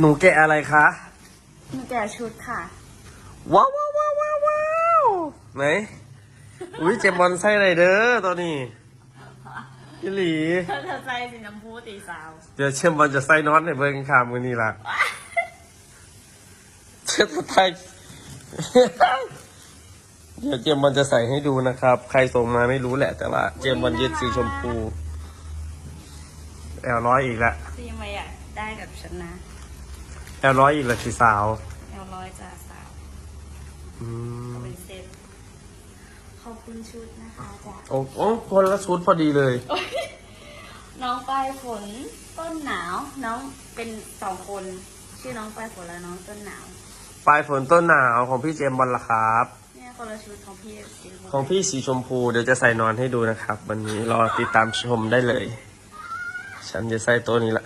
หนูแกะอะไรคะมีแต่ชุดค่ะว้าวว้าวว้าวว้าวว้าวไหน อุ้ยเจมบอลไส้ไรเด้อตัวนี้พี่หลีเธอเธอใจสีน้ำพูตีสาว เดี๋ยวเชมบอลจะใส่น็อตในเบิ้งคามือนี่ละเช็ดไทยเดี๋ยวเจมบอลจะใส่ให้ดูนะครับ ใครส่งมาไม่รู้แหละ แต่ว่า เจมบอลยึดสีชมพู แอลร้อยอีกแล้วซีมาอยากได้กับฉันนะ แอลร้อยอีกแล้วสีสาว แอลร้อยจ้าสาวอืมเป็นเซ็ตขอบคุณชุดนะคะจ้าโอ้โอ้คนละชุดพอดีเลย น้องปลายฝนต้นหนาว น้องเป็นสองคน ชื่อน้องปลายฝนและน้องต้นหนาว ปลายฝนต้นหนาวของพี่เจมบอลละครับ เนี่ยคนละชุดของพี่สีของพี่สีชมพูเดี๋ยวจะใส่นอนให้ดูนะครับ วันนี้รอติดตามชมได้เลย ฉันจะใส่ตัวนี้ละ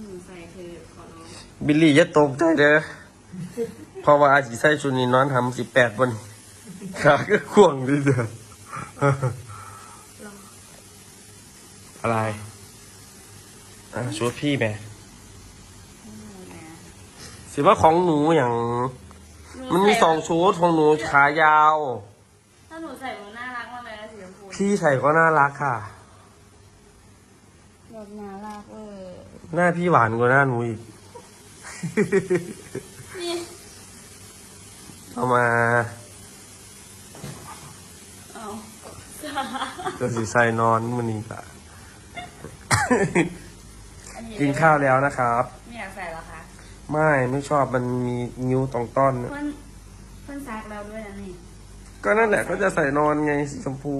หนู ใส่คือขอร้องบิลลี่อย่าตกใจเด้อเพราะว่าอาจิใส่ชุดนี้นอนทำสิบแปดบนขาก็ข่วงดิเด้อรออะไรอะชุดพี่แม่ให้หนูนะสิว่าของหนูอย่าง มันมีสองชุดของหนูขายาว ถ้าหนูใส่มันน่ารักมากเลยนะสีชมพูพี่ใส่ก็น่ารักค่ะ แบบน่ารักเออหน้าพี่หวานกว่าหน้าหนูอีก นี่เอามาเอาก็สิใส่นอนมันนี่ละอันนี้กินข้าวแล้วนะครับ ไม่อยากใส่หรอคะไม่ไม่ชอบมันมีนิ้วตรงต้อนเพื่อนเพื่อนซักแล้วด้วยนะนี่ก็นั่นแหละก็จะใส่นอนไงสีชมพู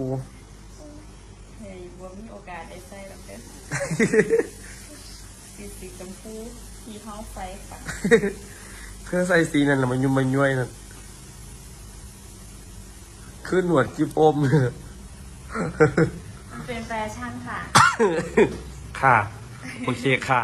เฮ้ยบัวมีโอกาสได้ใส่แล้วเด้อสีสีชมพูมีห้องไฟค่ะเพื่อใส่สีนั่นแหละมันยุ่มมันย้วยนั่นขึ้นหนวดกิ๊บอมมันเป็นแฟชั่นค่ะ ค่ะ โอเคค่ะ